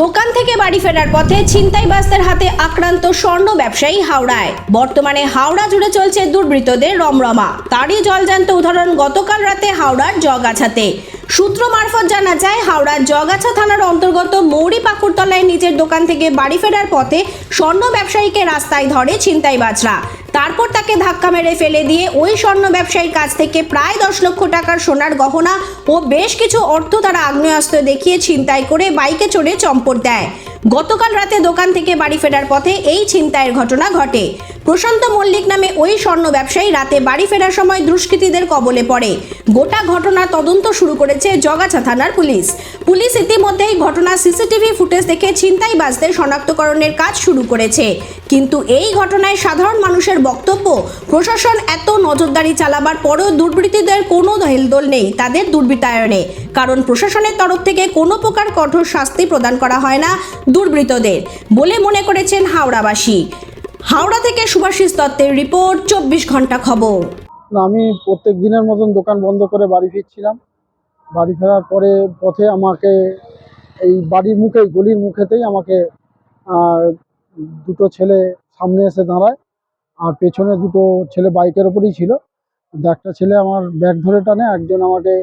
দোকান থেকে বাড়ি ফেরার পথে ছিনতাইবাজদের হাতে আক্রান্ত স্বর্ণ ব্যবসায়ী হাওড়ায়। বর্তমানে হাওড়া জুড়ে চলছে দুর্বৃত্তদের রমরমা। তারই জলজান্ত উদাহরণ গতকাল রাতে হাওড়ার জগাছাতে। সূত্র মারফত জানা যায়, হাওড়ার জগাছা থানার অন্তর্গত মৌরি পাকুড়তলায় নিজের দোকান থেকে বাড়ি ফেরার পথে স্বর্ণ ব্যবসায়ীকে রাস্তায় ধরে ছিনতাইবাজরা। তারপর তাকে ধাক্কা মেরে ফেলে দিয়ে ওই স্বর্ণ ব্যবসায়ীর কাছ থেকে প্রায় দশ লক্ষ টাকার সোনার গহনা ও বেশ কিছু অর্থ তারা আগ্নেয়াস্ত্র দেখিয়ে ছিনতাই করে বাইকে চড়ে চম্পট দেয়। গতকাল রাতে দোকান থেকে বাড়ি ফেরার পথে এই ছিনতাইয়ের ঘটনা ঘটে। প্রশান্ত মল্লিক নামে ওই স্বর্ণ ব্যবসায়ী রাতে বাড়ি ফেরার সময় দুষ্কৃতীদের কবলে পড়ে। গোটা ঘটনার তদন্ত শুরু করেছে জগাছা থানার পুলিশ। পুলিশ ইতিমধ্যেই ঘটনা সিসিটিভি ফুটেজ দেখে ছিনতাইবাজদের শনাক্তকরণের কাজ শুরু করেছে। কিন্তু এই ঘটনায় সাধারণ মানুষের বক্তব্য, প্রশাসন এত নজরদারি চালাবার পরেও দুর্বৃত্তদের কোনো হেলদোল নেই তাদের দুর্বৃত্তায়নে। কারণ প্রশাসনের তরফ থেকে কোনো প্রকার কঠোর শাস্তি প্রদান করা হয় না দুর্বৃত্তদের বলে মনে করেছেন হাওড়াবাসী। হাওড়া থেকে সুভাষিস দত্তের রিপোর্ট, চব্বিশ ঘণ্টা খবর। আমি প্রত্যেক দিনের মতন দোকান বন্ধ করে বাড়ি ফিরছিলাম। বাড়ি ফেরার পরে পথে আমাকে এই বাড়ির মুখে, গলির মুখেতেই আমাকে দুটো ছেলে সামনে এসে দাঁড়ায়। আর পেছনে দুটো ছেলে বাইকের ওপরেই ছিল। একটা ছেলে আমার ব্যাগ ধরে টানে, একজন আমাকে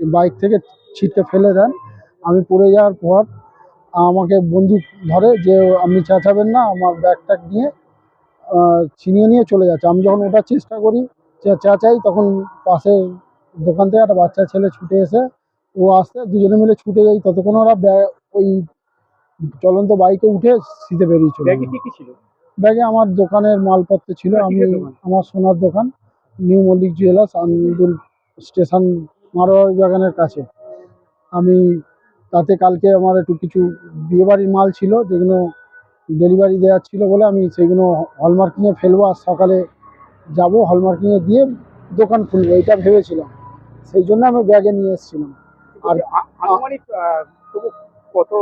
বাইক থেকে ছিটকে ফেলে দেন। আমি পড়ে যাওয়ার পর আমাকে বন্দুক ধরে যে, আপনি চেঁচাবেন না, আমার ব্যাগ ট্যাগ নিয়ে ছিনিয়ে নিয়ে চলে যাচ্ছে। আমি যখন ওঠার চেষ্টা করি চে- চেঁচাই তখন পাশের দোকান থেকে একটা বাচ্চা ছেলে ছুটে এসে ও আসতে দুজনে মিলে ছুটে যাই। ততক্ষণ ওরা ওই চলন্ত বাইকে উঠে শীতে বেরিয়ে চলে ব্যাগে আমার দোকানের মালপত্র ছিল। আমি আমার সোনার দোকান new Mallick jewellers Andul station Marwari বাগানের কাছে। আমি তাতে কালকে আমার একটু কিছু বিয়েবাড়ির মাল ছিল যেগুলো ডেলিভারি দেওয়ার ছিল বলে আমি সেগুলো হলমার্কিংয়ে ফেলব আর সকালে যাব হলমার্কিংয়ে দিয়ে দোকান খুলবো এটা ভেবেছিলাম। সেই জন্য আমি ব্যাগে নিয়ে এসেছিলাম। আর কত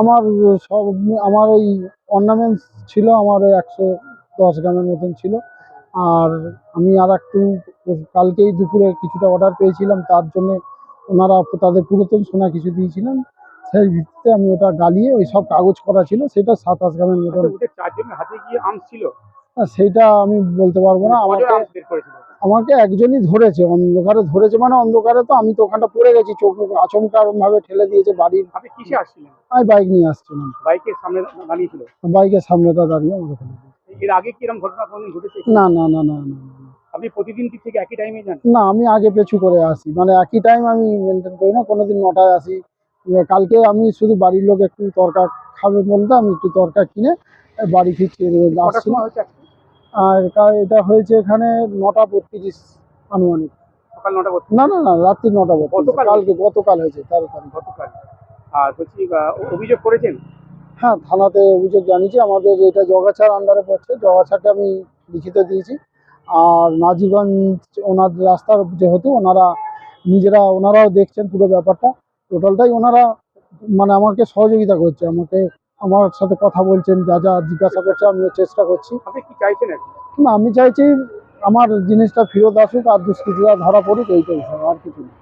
আমার সব আমার ওই অর্নামেন্টস ছিল আমার ওই একশো দশ গ্রামের মতন ছিল। আর আমি আর একটু কালকেই দুপুরে কিছুটা অর্ডার পেয়েছিলাম তার জন্য ওনারা তাদের পুরাতন সোনা কিছু দিয়েছিলেন। সেই ভিত্তিতে আমি ওটা গালিয়ে ওই সব কাগজ করা ছিল সেটা সাতাশ গ্রামের মতন আচ্ছা, ছিল? আমি বলতে পারব না। আমাকে আমাকে একজনই ধরেছে অন্ধকারে ধরেছে মানে অন্ধকারে তো আমি তো ওখানটা পড়ে গেছি চোখ মুখ আচমকা ভাবে ঠেলে দিয়েছে বাড়ির। আপনি কিসে আসছিলেন? আমি বাইক নিয়ে আসছিলাম। বাইকের সামনে দাঁড়িয়েছিল? বাইকের সামনেটা দাঁড়িয়ে আমাকে ফেলে এর আগে কি এরকম ঘটনা কোনদিন ঘটেছে? না না না না না। আপনি প্রতিদিন কি থেকে একই টাইমে যান? না আমি আগে পেছু করে আসি। মানে একই টাইম আমি মেনটেন করি না কোনোদিন নটায় আসি। কালকে আমি শুধু বাড়ির লোক একটু তরকা খাবে বলতে আমি একটু তরকা কিনে বাড়ি ফিরছি কটার আসছি। সময় হচ্ছে accident? আর এটা হয়েছে এখানে নটা বত্রিশ আনুমানিক। না না না রাত্রি নটা বত্রিশ। কালকে গতকাল হয়েছে তেরো তারিখ গতকাল। আর বলছি অভিযোগ করেছেন? হ্যাঁ থানাতে অভিযোগ জানিয়েছি আমাদের এটা জগাছার আন্ডারে পড়ছে। জগাছাকে আমি লিখিত দিয়েছি। আর নাজিরগঞ্জ ওনার রাস্তার যেহেতু ওনারা নিজেরা ওনারাও দেখছেন পুরো ব্যাপারটা। টোটালটাই ওনারা মানে আমাকে সহযোগিতা করছে আমাকে আমার সাথে কথা বলছেন যা যা জিজ্ঞাসা করছে আমিও চেষ্টা করছি। না আমি চাইছি আমার জিনিসটা ফেরত আসুক আর দুষ্কৃতীরা ধরা পড়ুক এইটাই স্যার আর কিছু না।